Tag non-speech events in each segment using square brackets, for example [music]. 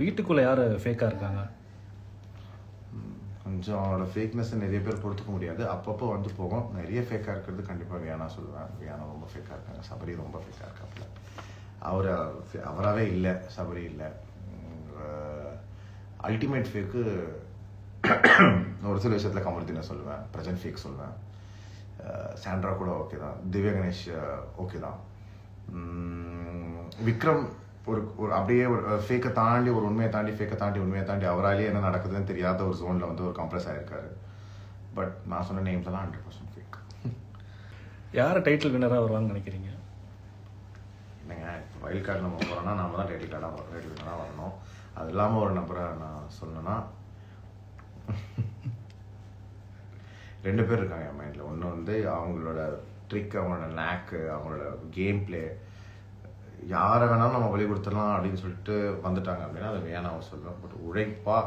வீட்டுக்குள்ளே யார் ஃபேக்காக இருக்காங்க? கொஞ்சம் அவனோட ஃபேக்னஸ் நிறைய பேர் பொறுத்துக்க முடியாது. அப்பப்போ வந்து போகும். நிறைய ஃபேக்காக இருக்கிறது கண்டிப்பாக வியானா சொல்லுவேன். வியானா ரொம்ப ஃபேக்காக இருக்காங்க. சபரி ரொம்ப ஃபேக்காக இருக்காப்புல. அவர் அவராகவே இல்லை. சபரி இல்லை. அல்டிமேட் ஃபேக்கு ஒரு சில விஷயத்தில் கமருதீனை சொல்லுவேன். பிரஜன் ஃபேக் சொல்லுவேன். சாண்ட்ரா கூட ஓகே தான். திவ்ய கணேஷ் ஓகே தான். விக்ரம் ஒரு ஒரு அப்படியே ஒரு ஃபேக்கை தாண்டி ஒரு உண்மையை தாண்டி ஃபேக்கை தாண்டி உண்மையை தாண்டி அவராலேயே என்ன நடக்குதுன்னு தெரியாத ஒரு ஜோனில் வந்து ஒரு கம்ப்ரஸ் ஆயிருக்காரு. பட் நான் சொன்ன நேம்ஸ் எல்லாம் ஹண்ட்ரட் பர்சன்ட் ஃபேக் யார் டைட்டில் வின்னராக வருவாங்கன்னு நினைக்கிறீங்க? என்னங்க வயல் கார்டு நம்ம போகிறோம்னா நாம தான் டைட்டில் கார்டாக டைட்டில் கார்டாக வரணும். அது இல்லாமல் ஒரு நபரை நான் சொல்லணும்னா ரெண்டு பேர் இருக்காங்க என் மைண்டில் ஒன்று வந்து அவங்களோட ட்ரிக் அவங்களோட நேக்கு அவங்களோட கேம் பிளே யாரை வேணாலும் நம்ம வழி கொடுத்துடலாம் அப்படின்னு சொல்லிட்டு வந்துட்டாங்க அப்படின்னா அதை வேணாம் சொல்லுவேன் பட் உழைப்பா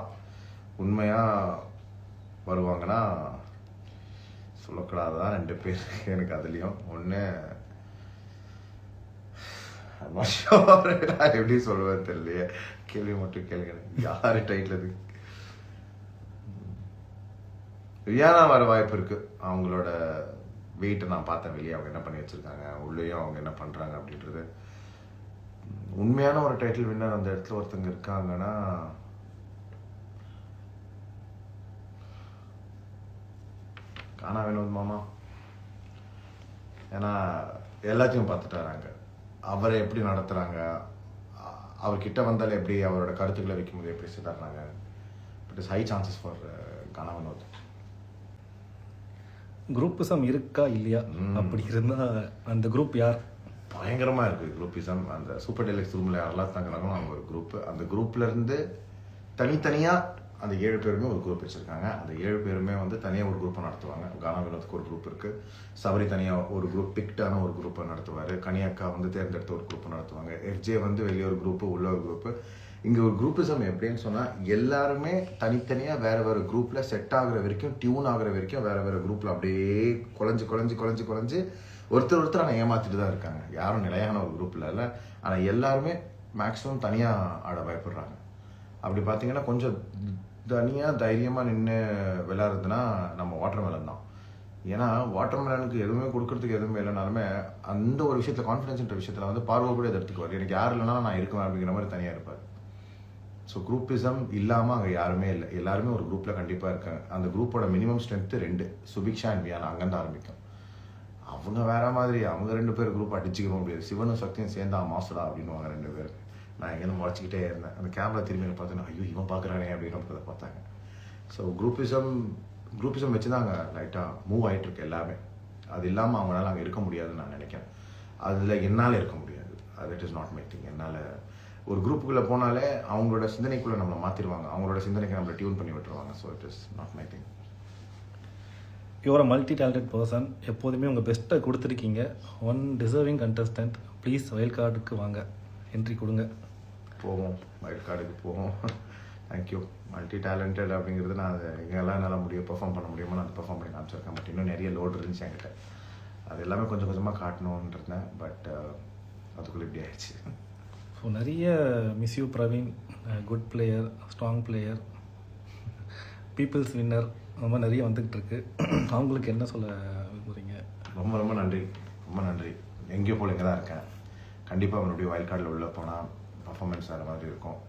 உண்மையாக வருவாங்கன்னா சொல்லக்கூடாதான் ரெண்டு பேர். எனக்கு அதுலேயும் ஒன்று எப்படி சொல்லுவேன் தெரியலையே. கேள்வி மட்டும் கேளுங்க யாரு டைட்டில் அது? ரியானா வர வாய்ப்பு இருக்கு. அவங்களோட வெயிட்டை நான் பார்த்தேன் வெளியே. அவங்க என்ன பண்ணி வச்சிருக்காங்க? உள்ளேயும் அவங்க என்ன பண்றாங்க அப்படின்றது. உண்மையான ஒரு டைட்டில் வின்னர் அந்த இடத்துல ஒருத்தங்க இருக்காங்கன்னா காணா வினோத் மாமா. ஏன்னா எல்லாத்தையும் பார்த்துட்டு வராங்க அவரை எப்படி நடத்துறாங்க? அ- அவர்கிட்ட வந்தாலே எப்படி அவரோட கருத்துக்களை வைக்கும்போது எப்படி சிதறாங்க but is high chances for Gana Vinoth. Groupism இருக்கா இல்லையா? அப்படி இருந்தால் அந்த குரூப் யார்? பயங்கரமாக இருக்குது குரூப்பிசம் அந்த சூப்பர் டெலக்ஸ் ரூமில் யாரெல்லாம் தங்குறாங்களோ அவங்க ஒரு குரூப் அந்த குரூப்லேருந்து தனித்தனியாக அந்த ஏழு பேருமே ஒரு குரூப் வச்சுருக்காங்க. அந்த ஏழு பேருமே வந்து தனியாக ஒரு குரூப்பை நடத்துவாங்க. கானா வினோத்துக்கு ஒரு குரூப் இருக்குது சபரி தனியாக ஒரு குரூப் பிக்டான ஒரு குரூப்பை நடத்துவார். கனியாக்கா வந்து தேர்ந்தெடுத்த ஒரு குரூப்பை நடத்துவாங்க. எஃப்ஜே வந்து வெளியே ஒரு குரூப்பு உள்ள ஒரு குரூப்பு இங்கே ஒரு குரூப்பிசம் எப்படின்னு சொன்னால் எல்லாருமே தனித்தனியாக வேறு வேறு குரூப்பில் செட் ஆகுற வரைக்கும் டியூன் ஆகிற வரைக்கும் வேறு வேறு குரூப்பில் அப்படியே குழஞ்சி குழஞ்சி குழஞ்சி குழஞ்சி ஒருத்தர் ஒருத்தர் ஆனால் ஏமாத்திட்டு தான் இருக்காங்க. யாரும் நிலையான ஒரு குரூப்பில் இல்லை. ஆனால் எல்லாருமே மேக்ஸிமம் தனியாக ஆட பயப்படுறாங்க. அப்படி பார்த்தீங்கன்னா கொஞ்சம் தனியாக தைரியமாக நின்று விளையாடுறதுன்னா நம்ம வாட்டர் மெலன் தான். ஏன்னா வாட்டர் மெலனுக்கு எதுவுமே கொடுக்கறதுக்கு எதுவுமே இல்லைனாலுமே அந்த ஒரு விஷயத்தில் கான்ஃபிடென்ஸ்ன்ற விஷயத்தில் வந்து பார்வை கூட எடுத்துக்குவார். எனக்கு யார் இல்லைனா நான் இருக்குவேன் அப்படிங்கிற மாதிரி தனியாக இருப்பார். ஸோ குரூப்பிசம் இல்லாமல் அங்கே யாருமே இல்லை. எல்லாருமே ஒரு குரூப்பில் கண்டிப்பாக இருக்காங்க. அந்த குரூப்போட மினிமம் ஸ்ட்ரென்த்து ரெண்டு. சுபிக்ஷா அண்ட் வியானா. அங்கேருந்து ஆரம்பிக்கும். அவங்க வேற மாதிரி அவங்க ரெண்டு பேர் குரூப் அடிச்சுக்க முடியாது சிவனும் சக்தியும் சேர்ந்தா மாசுடா அப்படின்னுவாங்க ரெண்டு பேர். நான் எங்கேருந்து முறைச்சிக்கிட்டே இருந்தேன் அந்த கேமரா திரும்பி பார்த்தேன்னா ஐயோ இவன் பார்க்குறானே அப்படின்னு பார்த்தாங்க. ஸோ குரூப்பிசம் குரூப்பிசம் வச்சு தான் அங்கே லைட்டாக மூவ் ஆகிட்டு இருக்கு எல்லாமே. அது இல்லாமல் அவங்களால அங்கே இருக்க முடியாதுன்னு நான் நினைக்கிறேன். அதில் என்னால் இருக்க முடியாது. அது it is not my thing என்னால் ஒரு குரூப்புக்குள்ளே போனாலே அவங்களோட சிந்தனைக்குள்ளே நம்மளை மாற்றிடுவாங்க அவங்களோட சிந்தனைக்கு நம்மளை டியூன் பண்ணி விட்டுருவாங்க. So it is not my thing your multi talented person எப்போதுமே உங்கள் பெஸ்ட்டை கொடுத்துருக்கீங்க. ஒன் டிசர்விங் கண்டஸ்டன்ட் ப்ளீஸ் வயல் கார்டுக்கு வாங்க. என்ட்ரி கொடுங்க. போவோம். வயல் கார்டுக்கு போவோம். தேங்க்யூ மல்டி டேலண்டட் அப்படிங்கிறது நான் அது எங்கெல்லாம் என்னால் முடியும் பெர்ஃபார்ம் பண்ண முடியுமோ நான் பெர்ஃபார்ம் பண்ணி காமிச்சிருக்கேன். பட் இன்னும் நிறைய லோடு இருந்துச்சு என்கிட்ட. அது எல்லாமே கொஞ்சம் கொஞ்சமாக காட்டணும்னு இருந்தேன். பட் அதுக்குள்ளே இப்படி ஆயிடுச்சு. ஸோ நிறைய miss you Praveen good player strong player peoples winner ரொம்ப நிறைய வந்துக்கிட்டு இருக்கு [clears throat] அவங்களுக்கு என்ன சொல்ல விரும்புகிறீங்க ரொம்ப ரொம்ப நன்றி. ரொம்ப நன்றி. எங்கேயோ போல இங்கே தான் இருக்கேன். கண்டிப்பாக மறுபடியும் வயல் கார்டில் உள்ளே போனால் பர்ஃபார்மன்ஸ் வேறு மாதிரி இருக்கும்.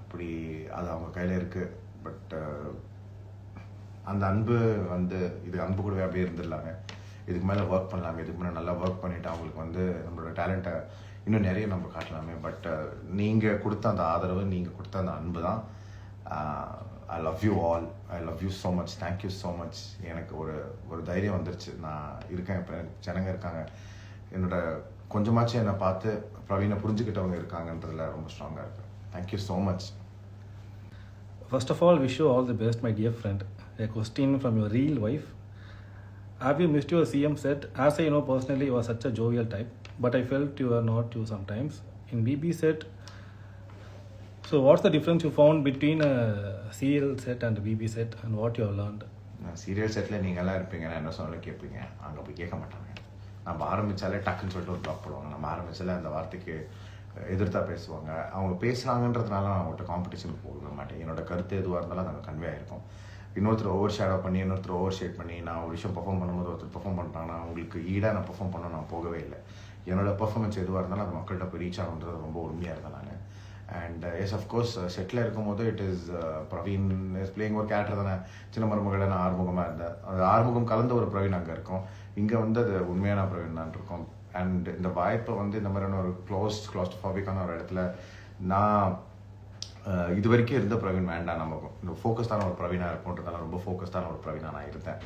அப்படி அது அவங்க கையில் இருக்குது பட் அந்த அன்பு வந்து இது அன்பு கூடவே அப்படியே இருந்துடலாங்க. இதுக்கு மேலே ஒர்க் பண்ணலாமே. இதுக்கு மேலே நல்லா ஒர்க் பண்ணிவிட்டு அவங்களுக்கு வந்து நம்மளோட டேலண்ட்டை இன்னும் நிறைய நம்ம காட்டலாமே. பட் நீங்கள் கொடுத்த அந்த ஆதரவு நீங்கள் கொடுத்த அந்த அன்பு தான் I love you all I love you so much thank you so much எனக்கு ஒரு ஒரு தைரியம் வந்துருச்சு நான் இருக்கேன் இப்போ எனக்கு ஜனங்க இருக்காங்க என்னோட கொஞ்சமாச்சும் என்னை பார்த்து பிரவீனை புரிஞ்சுக்கிட்டவங்க இருக்காங்கன்றதுல ரொம்ப ஸ்ட்ராங்காக இருக்கு thank you so much first of all wish you all the best my dear friend a question from your reel wife have you missed your CM set as I know personally you are such a jovial type but I felt you are not you sometimes in BB set so what's the difference you found between a serial set and a BB set, and what you have learned? நான் serial செட்டில் நீங்கள்லாம் இருப்பீங்க. நான் என்ன சொன்னாலும் கேட்பீங்க. அங்கே போய் கேட்க மாட்டாங்க. நம்ம ஆரம்பித்தாலே டக்குன்னு சொல்லிட்டு ஒரு ப்ளாக் போடுவாங்க. நம்ம ஆரம்பித்தாலே அந்த வார்த்தைக்கு எதிர்த்தா பேசுவாங்க. அவங்க பேசுகிறாங்கன்றதுனால நான் அவங்கள்ட்ட காம்படிஷனுக்கு போக மாட்டேன். என்னோட கருத்து எதுவாக இருந்தாலும் நாங்கள் கன்வே ஆயிருக்கும். இன்னொருத்தர் ஓவர் ஷேடோ பண்ணி இன்னொருத்தர் ஓவர் ஷேட் பண்ணி நான் ஒரு விஷயம் பர்ஃபார்ம் பண்ணும்போது ஒருத்தர் பர்ஃபார்ம் பண்ணுறாங்கன்னா அவங்களுக்கு ஈடாக நான் பர்ஃபார்ம் பண்ண நான் போகவே இல்லை. என்னோட பர்ஃபார்மன்ஸ் எதுவாக இருந்தாலும் அது மக்கள்கிட்ட போய் ரீச் ஆகுன்றது ரொம்ப உண்மையாக இருந்தேன் நான். அண்ட் எஸ் அஃப்கோர்ஸ் செட்டில் இருக்கும்போது it is Praveen is playing ஒரு கேரக்டர் தானே சின்ன மருமகளை நான் ஆறுமுகமாக இருந்தேன். அது ஆறுமுகம் கலந்த ஒரு பிரவீன் அங்கே இருக்கும். இங்கே வந்து அது உண்மையான பிரவீன் தான் இருக்கும். அண்ட் இந்த வாய்ப்பை வந்து இந்த மாதிரியான ஒரு க்ளோஸ் க்ளாஸ்ட்ரோஃபாபிக்கான ஒரு இடத்துல நான் uh, இது வரைக்கும் இருந்த பிரவீன் வேண்டாம் நமக்கு இந்த ஃபோக்கஸ்டான ஒரு பிரவீனாக இருக்கும்ன்றதால ரொம்ப ஃபோக்கஸ்டான ஒரு பிரவீனாக நான் இருந்தேன்.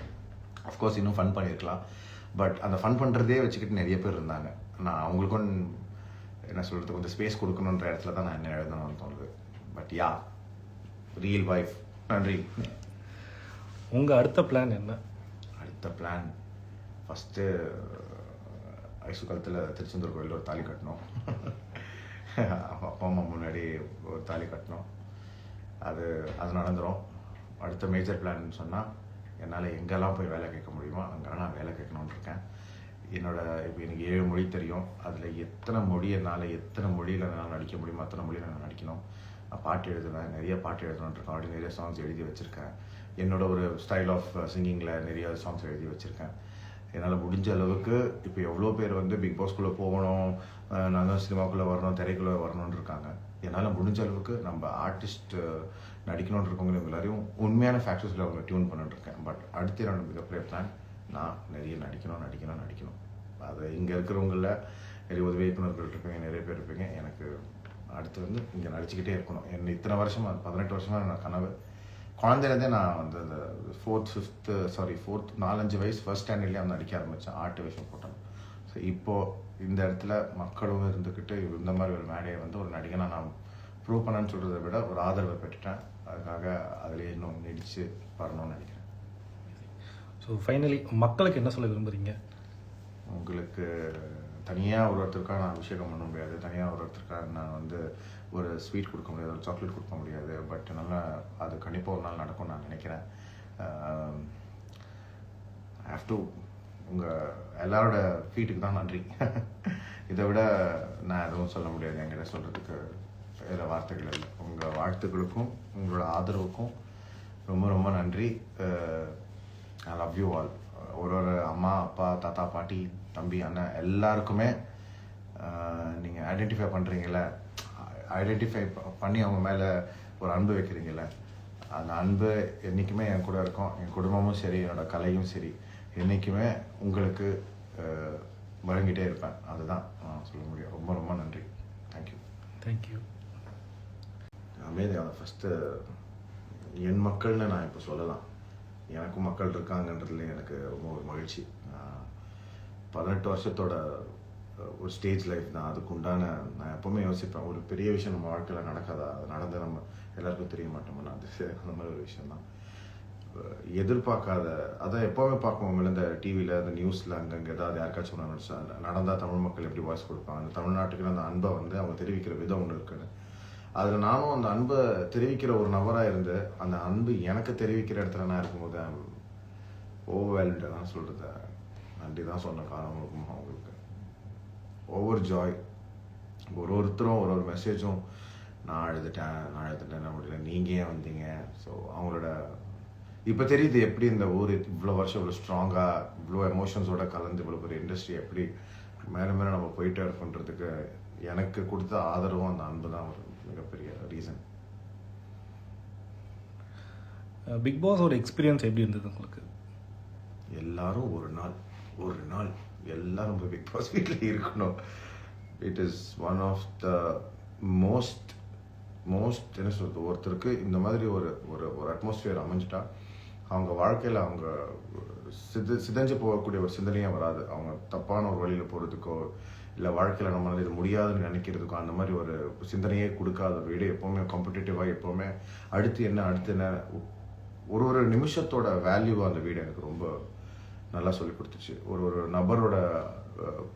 அஃப்கோர்ஸ் இன்னும் ஃபன் பண்ணியிருக்கலாம் பட் அந்த ஃபன் பண்ணுறதே வச்சுக்கிட்டு நிறைய பேர் இருந்தாங்க. நான் அவங்களுக்கும் என்ன சொல்கிறது கொஞ்சம் ஸ்பேஸ் கொடுக்கணுன்ற இடத்துல தான் நான் என்ன எழுதணும்னு தோணுது. பட் யா ரியல் வைஃப் நன்றி. உங்கள் அடுத்த பிளான் என்ன? அடுத்த பிளான் ஃபஸ்ட்டு ஐசு காலத்தில் திருச்செந்தூர் கோயிலில் ஒரு தாலி கட்டணும். [laughs] அப்பா அம்மா முன்னாடி ஒரு தாலி கட்டணும். அது அது நடந்துரும். அடுத்த மேஜர் பிளான் சொன்னால் என்னால் எங்கெல்லாம் போய் வேலை கேட்க முடியுமோ அங்கெல்லாம் நான் வேலை கேட்கணும்னு இருக்கேன். என்னோடய இப்போ எனக்கு ஏழு மொழி தெரியும். அதில் எத்தனை மொழி என்னால் எத்தனை மொழியில் நான் நடிக்க முடியுமோ அத்தனை மொழியில் நான் நடிக்கணும். நான் பாட்டு எழுதுவேன் நிறைய பாட்டு எழுதணும்னு இருக்கேன். அப்படி நிறைய சாங்ஸ் எழுதி வச்சுருக்கேன். என்னோட ஒரு ஸ்டைல் ஆஃப் சிங்கிங்கில் நிறைய சாங்ஸ் எழுதி வச்சுருக்கேன். என்னால் முடிஞ்ச அளவுக்கு இப்போ எவ்வளோ பேர் வந்து பிக் பாஸ்குள்ளே போகணும் அஹ் நான் சினிமாக்குள்ளே வரணும் திரைக்குள்ளே வரணும்னு இருக்காங்க. என்னால் முடிஞ்ச அளவுக்கு நம்ம ஆர்டிஸ்ட் uh, நடிக்கணும்னு இருக்கவங்க எல்லாரையும் உண்மையான ஃபேக்டர்ஸில் அவங்க டியூன் பண்ணிட்டுருக்கேன் பட் அடுத்த என்னோட மிகப்பெரிய பிளான் நான் நிறைய நடிக்கணும் நடிக்கணும் நடிக்கணும். அது இங்கே இருக்கிறவங்கள நிறைய உதவி இயக்குநர்கள் இருப்பீங்க நிறைய பேர் இருப்பீங்க. எனக்கு அடுத்து வந்து இங்கே நடிச்சுக்கிட்டே இருக்கணும். என்ன இத்தனை வருஷமாக பதினெட்டு வருஷமாக நான் கனவு. குழந்தையிலேருந்தே நான் வந்து அந்த ஃபோர்த் ஃபிஃப்த்து சாரி ஃபோர்த் நாலஞ்சு வயசு ஃபர்ஸ்ட் ஸ்டாண்டர்ட்லேயே வந்து நடிக்க ஆரம்பித்தேன் ஆர்ட் விஷயம் போட்டேன். ஸோ இப்போது இந்த இடத்துல மக்களும் இருந்துக்கிட்டு இந்த மாதிரி ஒரு மேடையை வந்து ஒரு நடிகனாக நான் ப்ரூவ் பண்ணேன்னு சொல்கிறத விட ஒரு ஆதரவை பெற்றுட்டேன். அதுக்காக அதிலே இன்னும் நடித்து வரணும்னு நினைக்கிறேன். ஸோ ஃபைனலி மக்களுக்கு என்ன சொல்ல விரும்புகிறீங்க உங்களுக்கு தனியாக ஒரு ஒருத்தருக்காக நான் அபிஷேகம் பண்ண முடியாது. தனியாக ஒரு ஒருத்தருக்காக நான் வந்து ஒரு ஸ்வீட் கொடுக்க முடியாது ஒரு சாக்லேட் கொடுக்க முடியாது. பட் நல்லா அது கண்டிப்பாக ஒரு நாள் நடக்கும்னு நான் நினைக்கிறேன். ஹேவ் டு உங்கள் எல்லாரோட ஃபீட்டுக்கு தான் நன்றி. இதை விட நான் எதுவும் சொல்ல முடியாது. என்கிட்ட சொல்கிறதுக்கு வேறு வார்த்தைகள் இல்லை. உங்கள் வாழ்த்துக்களுக்கும் உங்களோட ஆதரவுக்கும் ரொம்ப ரொம்ப நன்றி. ஐ லவ் யூ ஆல் ஒரு ஒரு அம்மா அப்பா தாத்தா பாட்டி தம்பி அண்ணன் எல்லாருக்குமே நீங்கள் ஐடென்டிஃபை பண்ணுறீங்கள ஐடென்டிஃபை பண்ணி அவங்க மேலே ஒரு அன்பு வைக்கிறீங்கள அந்த அன்பு என்றைக்குமே என் கூட இருக்கும். என் குடும்பமும் சரி என்னோட கலையும் சரி. என்றைக்குமே உங்களுக்கு வழங்கிட்டே இருப்பேன். அதுதான் நான் சொல்ல முடியும். ரொம்ப ரொம்ப நன்றி. தேங்க்யூ தேங்க்யூ அமைதியான ஃபஸ்ட்டு என் மக்கள்னு நான் இப்போ சொல்லலாம். எனக்கும் மக்கள் இருக்காங்கன்றதுல எனக்கு ரொம்ப ஒரு மகிழ்ச்சி. பதினெட்டு வருஷத்தோட ஒரு ஸ்டேஜ் லைஃப் தான். அதுக்கு உண்டான நான் எப்பவுமே யோசிப்பேன் ஒரு பெரிய விஷயம் நம்ம வாழ்க்கையில் நடக்காதா? அது நடந்து நம்ம எல்லாருக்கும் தெரிய மாட்டோம்னா அது அந்த மாதிரி ஒரு விஷயம் தான். எதிர்பார்க்காத அதான் எப்போவுமே பார்க்குவோம் இந்த டிவியில் அந்த நியூஸில் அங்கங்கே ஏதாவது யாருக்காச்சும் ஒன்று நினச்சா நடந்தால் தமிழ் மக்கள் எப்படி வாய்ஸ் கொடுப்பாங்க? அந்த தமிழ்நாட்டுக்கு அந்த அன்பை வந்து அவங்க தெரிவிக்கிற விதம் ஒன்று இருக்குன்னு. அதில் நானும் அந்த அன்பை தெரிவிக்கிற ஒரு நபராக இருந்து அந்த அன்பு எனக்கு தெரிவிக்கிற இடத்துல நான் இருக்கும்போது ஓவர்வேல்டு தான் சொல்கிறது நன்றி தான் சொன்ன காரணம் இருக்கும் அவங்களுக்கு ஒவ்வொரு ஜாய் ஒரு ஒருத்தரும் ஒரு ஒரு மெசேஜும் நான் அழுதுட்டேன் நான் அழுதுட்டேன் என்ன முடியல நீங்கள் ஏன் வந்தீங்க? ஸோ அவங்களோட இப்போ தெரியுது எப்படி இந்த ஊர் இவ்வளோ வருஷம் இவ்வளோ ஸ்ட்ராங்காக இவ்வளோ எமோஷன்ஸோட கலந்து இவ்வளோ பெரிய இண்டஸ்ட்ரி எப்படி மேலே மேலே நம்ம போயிட்டே இருக்கோன்றதுக்கு எனக்கு கொடுத்த ஆதரவும் அந்த அன்பு தான் ஒரு மிகப்பெரிய ரீசன் பிக் பாஸ் ஒரு எக்ஸ்பீரியன்ஸ் எப்படி இருந்தது உங்களுக்கு? எல்லாரும் ஒரு நாள் ஒரு நாள் எல்லாரும் போய் பிக் பாஸ் வீட்டில் இருக்கணும். It is one of the most most என்ன சொல்றது ஒருத்தருக்கு இந்த மாதிரி ஒரு ஒரு ஒரு அட்மாஸ்பியர் அமைஞ்சிட்டா அவங்க வாழ்க்கையில் அவங்க சித சிதைஞ்சு போகக்கூடிய ஒரு சிந்தனையே வராது. அவங்க தப்பான ஒரு வழியில் போகிறதுக்கோ இல்லை வாழ்க்கையில் நம்மளால் இது முடியாதுன்னு நினைக்கிறதுக்கோ அந்த மாதிரி ஒரு சிந்தனையே கொடுக்காத வீடு எப்போவுமே காம்படிட்டிவாக எப்போவுமே அடுத்து என்ன அடுத்து என்ன ஒரு ஒரு நிமிஷத்தோட வேல்யூ அந்த வீடு எனக்கு ரொம்ப நல்லா சொல்லி கொடுத்துச்சு. ஒரு ஒரு நபரோட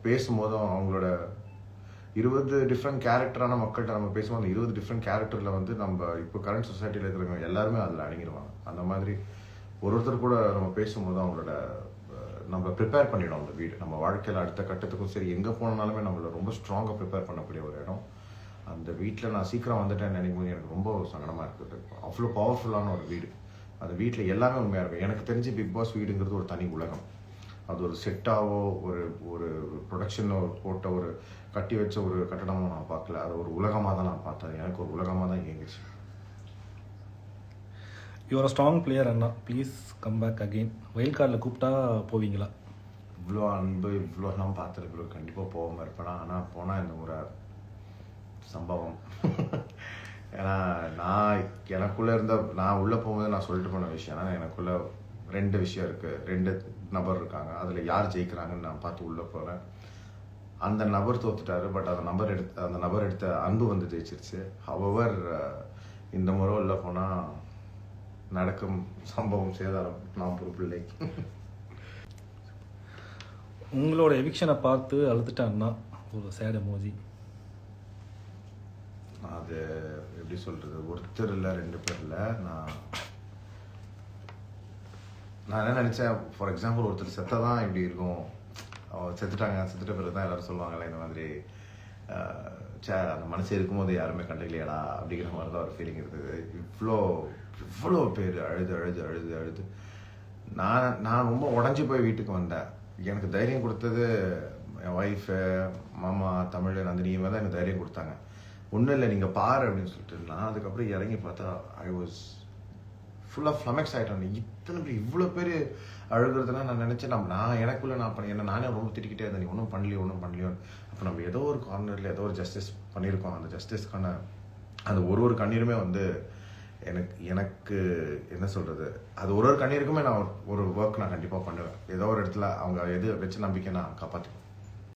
பேசும்போதும் அவங்களோட இருபது டிஃப்ரெண்ட் கேரக்டரான மக்கள்கிட்ட நம்ம பேசுவோம் அந்த இருபது டிஃப்ரெண்ட் கேரக்டரில் வந்து நம்ம இப்போ கரண்ட் சொசைட்டியில் இருக்கிறவங்க எல்லாருமே அதில் அடங்கிடுவாங்க அந்த மாதிரி ஒரு ஒருத்தர் கூட நம்ம பேசும்போது அவங்களோட நம்ம ப்ரிப்பேர் பண்ணிடும் அந்த வீடு. நம்ம வாழ்க்கையில் அடுத்த கட்டத்துக்கும் சரி எங்கே போனாலுமே நம்மளை ரொம்ப ஸ்ட்ராங்காக ப்ரிப்பேர் பண்ணக்கூடிய ஒரு இடம். அந்த வீட்டில் நான் சீக்கிரம் வந்துட்டேன்னு நினைக்கும் போது எனக்கு ரொம்ப சங்கடமாக இருக்குது அவ்வளோ பவர்ஃபுல்லான ஒரு வீடு. அந்த வீட்டில் எல்லாமே உண்மையாக இருக்கும். எனக்கு தெரிஞ்சு பிக் பாஸ் வீடுங்கிறது ஒரு தனி உலகம். அது ஒரு செட்டாவோ ஒரு ஒரு ப்ரொடக்ஷனோ போட்ட ஒரு கட்டி வச்ச ஒரு கட்டடமோ நான் பார்க்கல. அது ஒரு உலகமாக தான் நான் பார்த்தேன். எனக்கு ஒரு உலகமாக தான் இயங்கிச்சு. You are strong player Anna please come back again wild கார்டில் கூப்பிட்டா போவீங்களா? இவ்வளோ அன்பு இவ்வளோலாம் பார்த்துட்டு இவ்வளோ கண்டிப்பாக போகாமல் இருப்பேனா? ஆனால் போனால் இந்த ஒரு சம்பவம். ஏன்னா நான் எனக்குள்ளே இருந்த நான் உள்ளே போகும்போது நான் சொல்லிட்டு போன விஷயம் ஏன்னா எனக்குள்ள ரெண்டு விஷயம் இருக்குது ரெண்டு நபர் இருக்காங்க. அதில் யார் ஜெயிக்கிறாங்கன்னு நான் பார்த்து உள்ளே போகிறேன் அந்த நபர் தோத்துட்டாரு. பட் அந்த நபர் எடுத்த அந்த நபர் எடுத்த அன்பு வந்து ஜெயிச்சிருச்சு. ஹவவர் இந்த முறை உள்ளே போனால் நடக்கும் சம்பவம் சேதாரம் நான் பொறுப்பில்லை உங்களோட எவிக்ஷனை பார்த்து அழுதுட்ட அண்ணா ஒரு சேட் எமோஜி அது எப்படி சொல்றது? ஒருத்தர் இல்லை ரெண்டு பேர் இல்லை நான் நான் என்ன நினைச்சேன்? ஃபார் எக்ஸாம்பிள் ஒருத்தர் செத்தா தான் இப்படி இருக்கும். அவன் செத்துட்டாங்க செத்துட்ட பிறகு தான் எல்லாரும் சொல்லுவாங்கல்ல இந்த மாதிரி. சே அந்த மனசு இருக்கும்போது யாருமே கண்டுக்கலையாடா அப்படிங்கிற மாதிரி தான் ஒரு ஃபீலிங் இருந்தது. இவ்வளோ இவ்வளோ பேர் அழுது அழுது அழுது அழுது. நான் நான் ரொம்ப உடஞ்சி போய் வீட்டுக்கு வந்தேன். எனக்கு தைரியம் கொடுத்தது என் ஒய்ஃபு மாமா தமிழ் நந்தினி இவங்க தான் எனக்கு தைரியம் கொடுத்தாங்க. ஒன்றும் இல்லை நீங்கள் பாரு அப்படின்னு சொல்லிட்டு நான் அதுக்கப்புறம் இறங்கி பார்த்தா ஐ வாஸ் ஃபுல்லாக ஃப்ளமெக்ஸ் ஆகிட்டோம் இத்தனை பேர் இவ்வளோ பேர் அழுகிறதுனா நான் நினச்சேன். நம்ம நான் எனக்குள்ளே நான் பண்ண என்ன நானே ரொம்ப திட்டிக்கிட்டே இருந்தேன். நீ ஒன்றும் பண்ணலையோ ஒன்றும் பண்ணலையோ அப்போ நம்ம ஏதோ ஒரு கார்னரில் ஏதோ ஒரு ஜஸ்டிஸ் பண்ணியிருக்கோம். அந்த ஜஸ்டிஸ்க்கான அந்த ஒரு ஒரு கண்ணீருமே வந்து எனக்கு எனக்கு என்ன சொல்கிறது அது ஒரு ஒரு கண்ணீருக்குமே நான் ஒரு- ஒரு ஒர்க் நான் கண்டிப்பாக பண்ணுவேன். ஏதோ ஒரு இடத்துல அவங்க எது வச்ச நம்பிக்கை நான் காப்பாற்றுவேன்